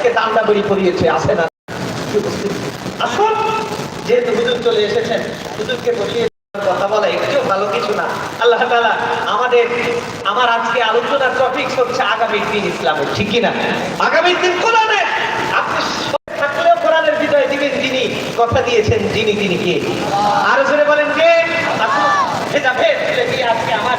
আজকে দান্ডা বেরি পরিয়েছে আসে না। আসুন, যেহেতু হুজুর চলে এসেছেন, হুজুরকে বসিয়ে কথা বলা একটু ভালো কিছু না। আল্লাহ তাআলা আমাদের, আমার আজকে আলোচনার টপিক হচ্ছে আগামী দিন ইসলামের, ঠিক কি না? আগামী দিন কোরআনের আপনি থাকলেও কোরআনের বিজয় দিবেন যিনি, কথা দিয়েছেন যিনি, তিনি কে? আরও জোরে বলেন কে? আসুন, ভেদাভেদ ভুলে আজকে আমার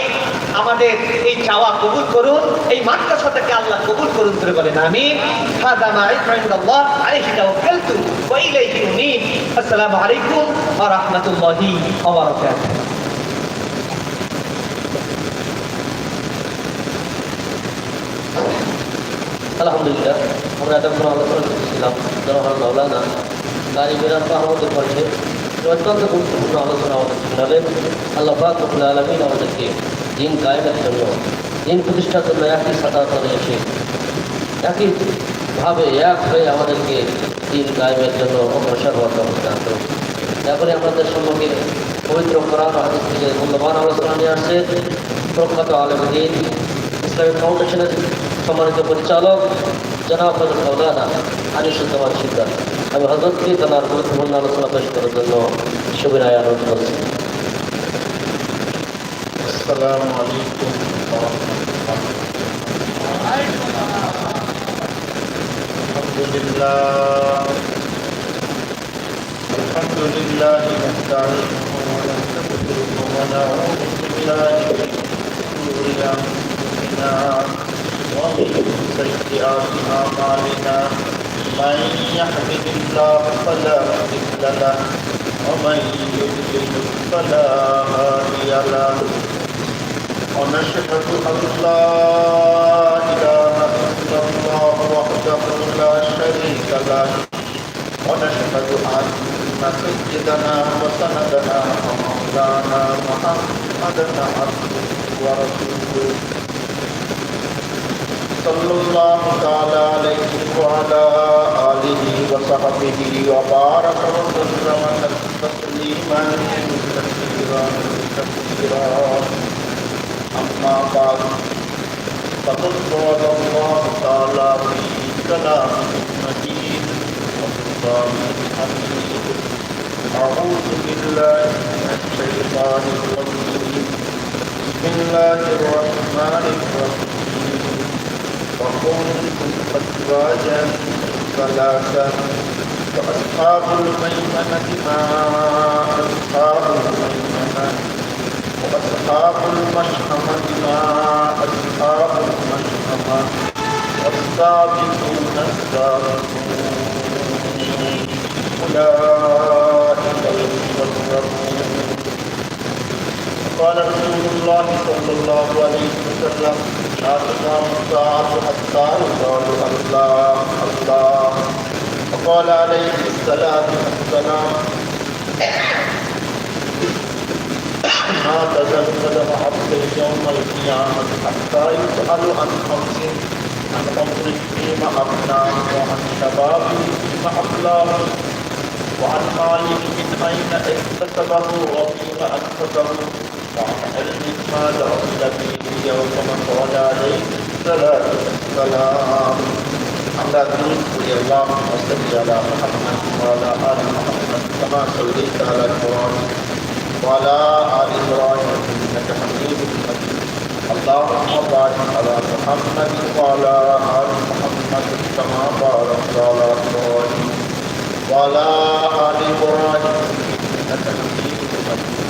আমাদের এই চাওয়া কবুল করুন, এই মাদ্রাসা থেকে আল্লাহ কবুল করুন করে বলেন আমি আসসালামু আলাইকুম ওয়া রাহমাতুল্লাহি আলহামদুলিল্লাহ, আমরা আলোচনা করতেছিলাম আল্লাহ আলমিন আমাদেরকে দিন গায়েবের জন্য, দিন প্রতিষ্ঠার জন্য একই সাদা তলে এসে একইভাবে এক হয়ে আমাদেরকে দিন গায়েবের জন্য অগ্রসর হওয়ার ব্যবস্থা করুন তারপরে আমাদের সম্পর্কে পবিত্র কোরআন হাদিস থেকে মূল্যবান আলোচনা নিয়ে আসছে। প্রখ্যাত আলমদিন ইসলামিক ফাউন্ডেশনের সম্মানিত পরিচালক জনাব হজরত মৌলানা আনিসুজ্জামান সিদ্দার আমি হজরতকে তার গুরুত্বপূর্ণ আলোচনা পেশ করার জন্য সুবিনায় অনুরোধ করছি। السلام عليكم ورحمة الله الحمد لله الحمد لله نستعينه ونستغفره ونعوذ بالله من شرور أنفسنا ومن سيئات أعمالنا من يهده الله فلا مضل له ومن يضلل فلا هادي له ونشهد أن لا إله إلا الله وحده لا شريك له ونشهد أن سيدنا وسندنا ومولانا محمدا عبده ورسوله صلى الله تعالى عليه وعلى آله وصحبه وبارك وسلم تسليما كثيرا كثيرا أما بعد فقد قال الله تعالى في كلامه المجيد وفرقانه الحميد أعوذ بالله من الشيطان الرجيم. بسم الله الرحمن الرحيم. وكنتم أزواجا ثلاثا فأصحاب الميمنة ما أصحاب الميمنة وأصحاب المشأمة ما أصحاب المشأمة والسابقون السابقون أولئك المقربون قال رسول الله صلى الله عليه وسلم، لا تقام الساعة حتى يقال الله الله وقال عليه الصلاة والسلام هكذا القدم عبد يوم القيامة حتى يسأل عن خمس عن عمره فيما أغناه وعن شبابه فيما أخلاه وعن ماله من أين اكتسبه وفيما أكتسبه وعن علم ما دخل فيه يوم مخرج عليه الصلاة والسلام على نور الله وصل على محمد وعلى آل محمد كما صليت على إبراهيم আলা ইব্রাহিম ওয়া আলা আলি ইব্রাহিম ইন্নাকা হামিদুম মাজিদ اللهم بارك على محمد وعلى آل محمد كما باركت على إبراهيم وعلى آل إبراهيم إنك حميد مجيد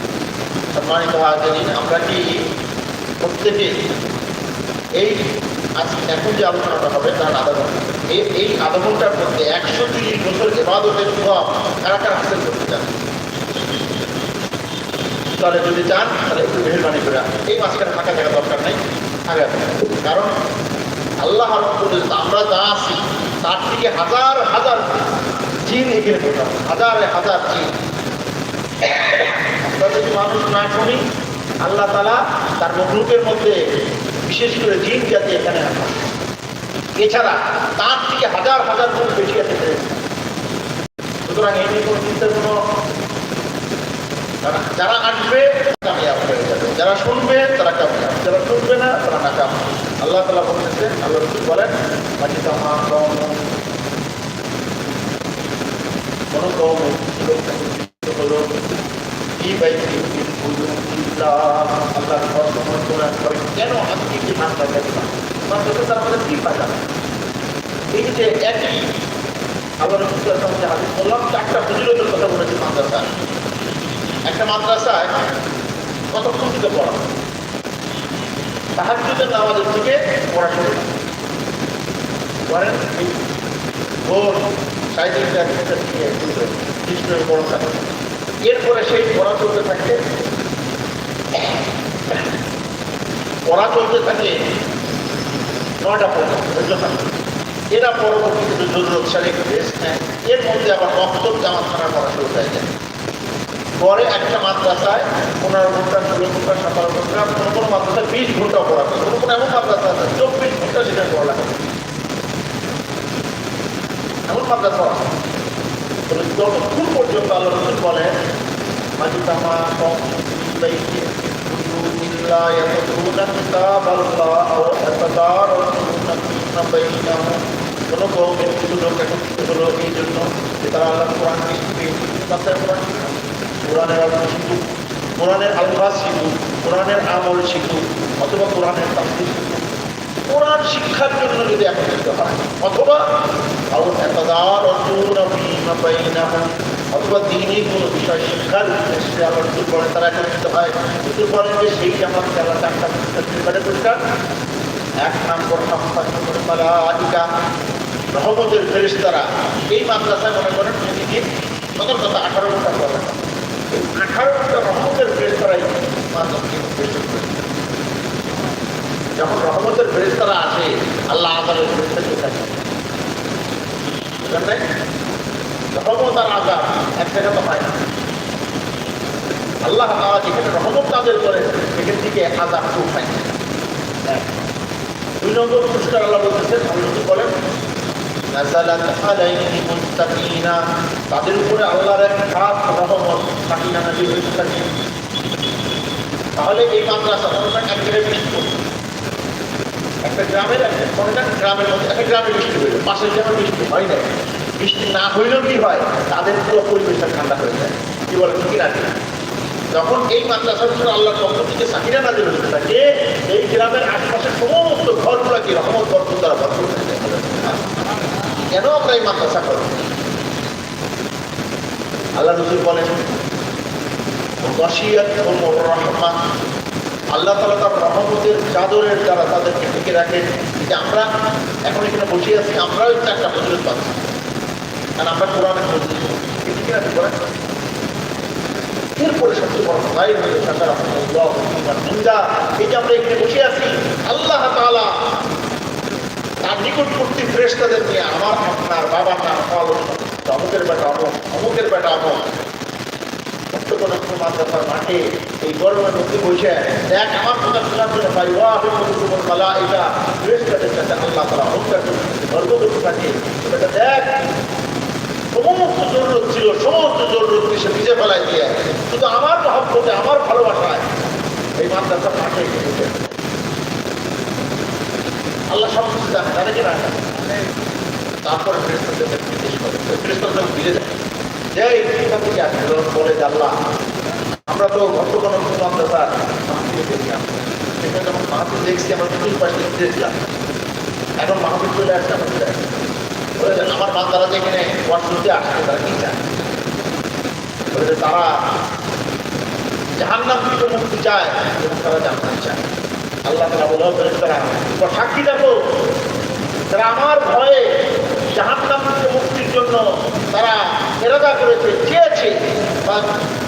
সম্মানিত হাজিরিন আমরা কি প্রত্যেকে এই আজ এখন যে আলোচনাটা হবে তার আধা ঘন্টা এই এই আধা ঘন্টার মধ্যে একশো তিরিশ বছর এবাদতের সব কারা কারা হাসিল করতে চান তাহলে যদি চান তাহলে একটু মেহরবানি করে এই মাঝখানে ফাঁকা জায়গা দরকার নেই। আগে কারণ আল্লাহ আমরা যা আছি, তার থেকে হাজার হাজার জিন এখানে বোঝা হাজার হাজার জিন। আমরা যদি মানুষ না শুনি, আল্লাহ তালা তার মখলুকের মধ্যে বিশেষ করে জিন জাতি এখানে আসে। এছাড়া তার থেকে হাজার হাজার গুণ বেশি আছে। সুতরাং এই নিয়ে কোনো চিন্তার কোনো যারা- আসবে কামিয়াব হয়ে যাবে। যারা শুনবে, তারা কামিয়াব যারা শুনবে না, তারা নাকাম আল্লাহ তালা বলতেছে, আল্লাহ রসুল বলেন মাঝি তামা কম কোন কম হলো কি বাইতে আল্লাহ করে কেন আজকে কি মাত্রা দেখলাম মাত্রা তার আমাদের কি ফায়দা এই যে একই আবার রসুল হাদিস বললাম চারটা ফজিলতের কথা বলেছে মাদ্রাসা? একটা মাদ্রাসায় কতক্ষণ থেকে পড়া নামাজের থেকে পড়াশোনা করেন ভোর কৃষ্ণের বড় থাকে এরপরে সেই পড়া চলতে থাকে পড়া চলতে থাকে নয়টা পর্যন্ত এরা পরবর্তীতে জরুরত সালে রেস্ট নেয় এর মধ্যে আবার মক্তব জামাত করা শুরু হয়ে যায় পরে একটা মাদ্রাসায় পনেরো ঘণ্টা ষোলো ঘণ্টা সতেরো ঘণ্টা কোনো কোনো মাদ্রাসায় বিশ ঘণ্টা পড়া কোনো কোনো এমন মাদ্রাসা আছে, চব্বিশ ঘণ্টা সেটা পড়া এমন মাদ্রাসা আছে। তবে যতক্ষণ পর্যন্ত আল্লাহ রসুল বলে মাজিদামা কোনো কৌমের কিছু লোক একত্রিত হলো এই জন্য তারা আল্লাহ কোরআন তাদের কোরআন কোরআনের অর্থ শিখুক, কোরআনের আলফাজ শিখুক, কোরআনের আমল শিখুক, অথবা কোরআনের তাফসির শিখুক। কোরআন শিক্ষার জন্য যদি একত্রিত হয়, অথবা অথবা দিনই কোনো বিষয় শিক্ষার উদ্দেশ্যে আবার তারা একত্রিত হয় যে সেই জামাত যারা চারটা পরিষ্কার পরিষ্কার এক নম্বর মালাইকা। রহমতের ফেরিস্তারা এই মাদ্রাসায় মনে করেন সদর আঠারো ঘণ্টা যখন রহমতের ফেরিস্তারা আসে, আল্লাহ আদালের ফেরিস্তা চলে থাকে বুঝলেন? রহমত আর এক জায়গা তো হয় না। আল্লাহ তাআলা যেখানে রহমত নাজেল করে সেখান থেকে আজাব খুব হয় দুই নম্বর পুরস্কার আল্লাহ বলতেছেন নাযালাত আলাইহিমুস সাকিনা তাদের উপরে আল্লাহর এক খাস রহমত সাকিনা নাজিল হয়েছে তাহলে এই মাদ্রাসা মনে করেন এক জায়গায় বৃষ্টি। একটা গ্রামের একটা করেন গ্রামের মধ্যে? একটা গ্রামে বৃষ্টি হইল, পাশের গ্রামে বৃষ্টি হয় না বৃষ্টি না হইলেও কি হয়? তাদের পুরো পরিবেশটা ঠান্ডা হয়ে যায়। কি বলে, ঠিক আছে যখন এই মাদ্রাসার উপর আল্লাহর পক্ষ থেকে সাকিরা নাজিল হতে থাকে এই গ্রামের আশপাশের সমস্ত ঘরগুলো কি রহমত বরকত দ্বারা ভরপুর হয়ে যায় কেন আমরা এই মাদ্রাসা করব? আল্লাহ রসুল বলেন রহমান। আল্লাহ তালা তার রহমতের চাদরের দ্বারা তাদেরকে ঢেকে রাখেন। যে আমরা এখন এখানে বসে আছি, আমরাও এই চারটা ফজলত পাচ্ছি। কারণ আমরা কোরআন এরপরে সবচেয়ে বড় ভাই হয়ে থাকার আমরা এখানে বসে আছি আল্লাহ তাআলা তার নিকটবর্তী ফ্রেস্তাদের নিয়ে আমার আপনার বাবার নাম পালন অমুকের বেটা অমুক, অমুকের বেটা অমুক। আমার সমস্ত সমস্ত শুধু আমার মহব্বতে, আমার ভালোবাসায় এই মাদ্রাসা মাঠে। আল্লাহ কিছু জানে জানে কি না তারপরে বলে আল্লাহ, আমরা তো ঘট্ট কোনো দেখলাম সেখানে যখন মাহফিল ওয়ার্ডতে আসছে তারা কি চায়? জাহান্নাম চায় এবং তারা জান্নাত চায়। আল্লাহ তারা বলে করেন তারা তো সাক্ষী দেখো। তারা আমার ভয়ে জাহান্নাম মুক্তির জন্য তারা এরাদা করেছে, চেয়েছে। বা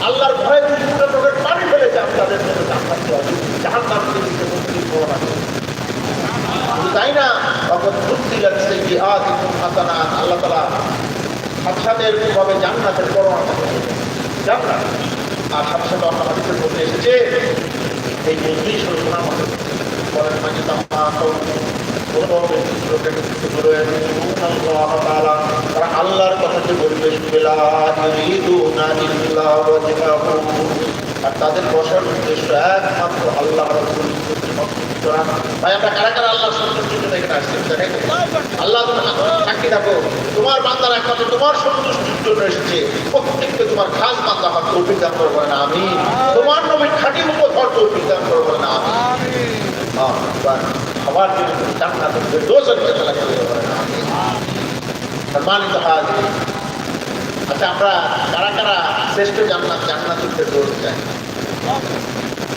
আল্লাহর ভয়ে দুই ফুটের লোকের পানি ফেলেছে, আমি তাদের জন্য দেওয়া জাহান্নাম থেকে মুক্তির শুধু তাই না? তখন মুক্তি লাগছে কি আজ হাসানা আল্লাহ তালা সাথে এরকমভাবে জান্নাতের করোনা জান্নাত। আর সাথে সাথে অন্য হাদিসের মধ্যে এসেছে, এই যে দুই করে আল্লাহ তাআলা তারা আল্লাহর কথাকে বলবে আর তাদের বসার উদ্দেশ্য একমাত্র আল্লাহ ভাই, আমরা কারা কারা আল্লাহর সন্তুষ্টির জন্য এখানে আসছি। আল্লাহ সাক্ষী থাকো তোমার বান্দার একমাত্র তোমার সন্তুষ্টির জন্য এসেছে। প্রত্যেককে তোমার খাস বান্দা হওয়ার তৌফিক দান করব না আমি তোমার নবীর খাঁটি ধর তৌফিক দান করব না আমি সবার জন্য তুমি জান্নাত ফেরদৌসের ফয়সালা করে সম্মানিত হাজির আচ্ছা আমরা কারা কারা শ্রেষ্ঠ জান্নাত জান্নাতুল ফেরদৌস চাই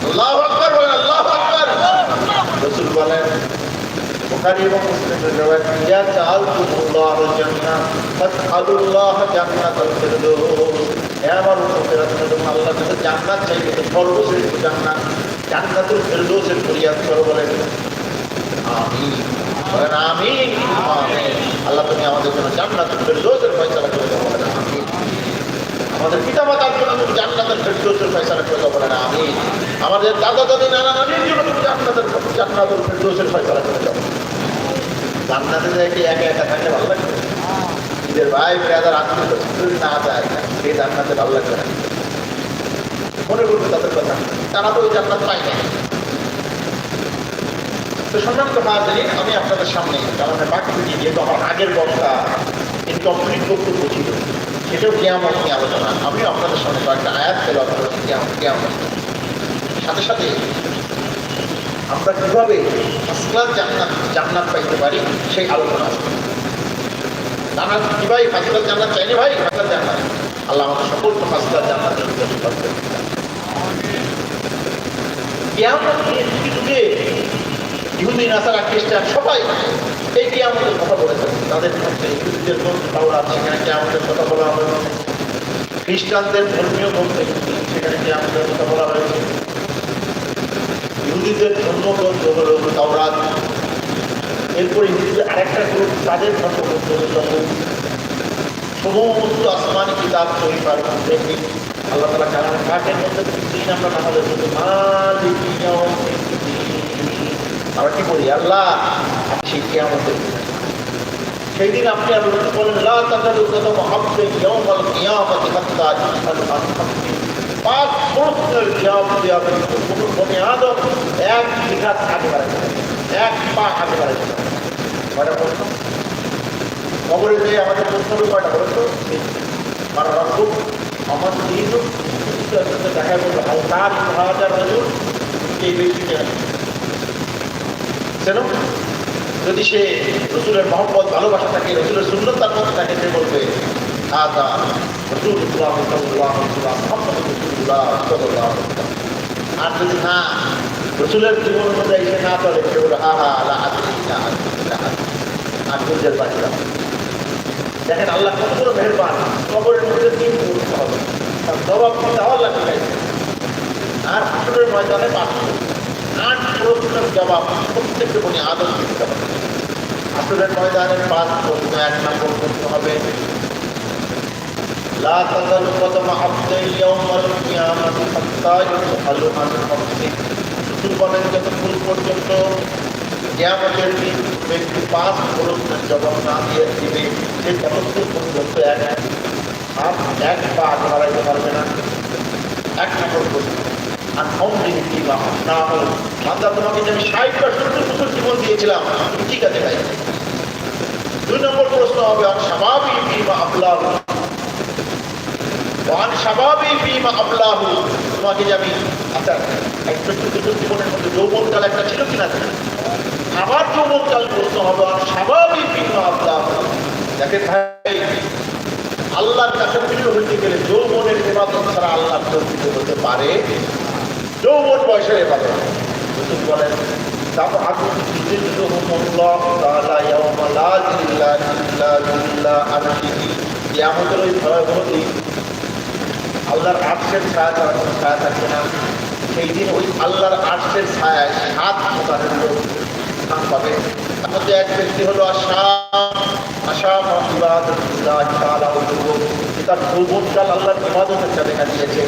আল্লাহু আকবার বলেন আল্লাহু আকবার রাসূল বলেন বুখারী এবং মুসলিমের riwayat ইয়া তাআলতুমুল্লাহ জান্নাত ফাতআলুল্লাহ জান্নাতুল ফিরদৌস হে আমার উম্মতেরা তোমরা সর্বশ্রেষ্ঠ জান্নাত। জান্নাতুল ফিরদৌসের ফরিয়াদ করো বলেন। আমিন। আমিন। আল্লাহ তুমি আমাদের জন্য জান্নাতুল ফিরদৌসের ফয়সালা করে দাও বলেন আমিন। আমাদের পিতা মাতার জন্য তুমি জান্নাতের ফেরদৌসের ফয়সালা করে দাও বলেন আমিন। আমাদের দাদা দাদি নানা নানির জন্য তুমি জান্নাতের জান্নাতুল ফেরদৌসের ফয়সালা করে দাও। জান্নাতে যায় কি একা একা থাকলে ভালো লাগবে নিজের ভাই ব্রাদার আত্মীয় না যায়, সেই জান্নাতে ভালো লাগবে না। মনে করবে তাদের কথা। তারা তো ওই জান্নাত পায় না। তো সম্মানিত হাজির আমি আপনাদের সামনে কারণ বাকি যেহেতু আমার আগের বক্তা ইনকমপ্লিট বক্তব্য ছিল, সেটাও কেয়ামত নিয়ে আলোচনা। আমিও আপনাদের সামনে কয়েকটা আয়াত পেল আপনাদের কেয়ামত সাথে সাথে আমরা কীভাবে ফার্স্ট জান্নাত জান্নাত পাইতে পারি, সেই আলোচনা আছে। জান্নাত কি ভাই? ক্লাস জান্নাত চাইনি ভাই? ফার্স্ট জান্নাত। আল্লাহ আমাদের সকলকে কেয়ামত নিয়ে যুগে ইহুদি নাসারা, খ্রিস্টান সবাই এই কেয়ামতের কথা বলেছেন তাদের মধ্যে ইহুদিদের গ্রন্থ তাওরাত, সেখানে কেয়ামতের কথা বলা হয়েছে খ্রিস্টানদের ধর্মীয় গ্রন্থ সেখানে কেয়ামতের কথা বলা হয়েছে। ইহুদিদের ধর্মগ্রন্থ হলো তাওরাত। এরপর ইহুদিদের আরেকটা গ্রুপ তাদের ধর্মগ্রন্থ হলো সমস্ত আসমানি কিতাব মধ্যে এই আল্লাহ তালা কালামের কাকের মধ্যে তিন আমরা মধ্যে মালিক আমরা কি বলি? আল্লাহ, সেই দিন। সেই দিন আপনি বলেন, লা তাকালু কদম হাববে ইয়াউমাল কিয়ামতি হাত্তা ইসালু পাঁচ কোনো আদম এক বিঘা আগে এক পা আগে বাড়াইতে পারে প্রশ্ন কবরে যে আমাদের প্রশ্ন হবে কয়টা তো মানে রক্ত আমার দিন দেখা বলবে হালকার হাজার রাজুর এই ব্যক্তিটা কেন যদি সে রসুলের মহব্বত, ভালোবাসা থাকে, রসুলের সুন্দর তার মধ্যে থাকে, সে বলবে আদা সাল্লাহ রসুল্লাহ সাল্লাহ আর যদি না, রসুলের জীবন অনুযায়ী সে না চলে, সে বলে আহা আল্লাহ আর নিজের বাচ্চা দেখেন আল্লাহ কত বড় মেহরবান কবরের মধ্যে তিন মুহূর্ত হবে তার জবাব দিতে আল্লাহ চাইছে আর আসরের ময়দানে পাঁচ আট প্রশ্নের জবাব প্রত্যেককে বলি আদর দিতে হবে আসরের ময়দানের পাঁচ প্রশ্ন এক নম্বর প্রশ্ন হবে لا تزال قدم عبد يوم القيامة حتى يسأل عن خمسه শুধু বলেন যতক্ষণ পর্যন্ত কেয়ামতের দিন ব্যক্তি পাঁচ প্রশ্নের জবাব না দিয়ে দিবে, সে ততক্ষণ পর্যন্ত এক হাত এক পা আগে বাড়াইতে পারবে না। এক নম্বর প্রশ্ন আর অমৃত কি বা না, হল, বান্দা, তোমাকে যে আমি ষাট বা সত্তর বছর জীবন দিয়েছিলাম, তুমি ঠিক আছে ভাই দুই নম্বর প্রশ্ন হবে আর স্বাভাবিক কি বা আবলাহ ওয়ান স্বাভাবিক ফিমা আবলাহু তোমাকে যে আমি আচ্ছা এক ব্যক্তিগত জীবনের মধ্যে যৌবনকাল একটা ছিল কিনা? আবার যৌবনকাল প্রশ্ন হবে আর স্বাভাবিক ফিমা আবলাহু দেখেন ভাই আল্লাহর কাছে প্রিয় হইতে গেলে যৌবনের ইবাদত ছাড়া আল্লাহ প্রকৃত হতে পারে। যৌবন বয়সের ইবাদত রসুল বলেন তারপর আগুন কিয়ামতের ওই ভয়াবহ দিন ছায়া ছায়া না। সেই দিন ওই আল্লাহর আর্শের ছায়ায় সাত প্রকারের লোক স্থান পাবে। তার মধ্যে এক ব্যক্তি হলো যুবক। যে তার যৌবনকাল আল্লাহর হেফাজতের সাথে কাটিয়েছে।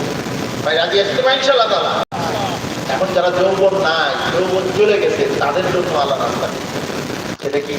ভাই, রাজি আসতে পাই ইনশাআল্লাহ তাআলা? এখন যারা যৌবন নাই, যৌবন চলে গেছে, তাদের জন্য আল্লাহ রাস্তা সেটা কি?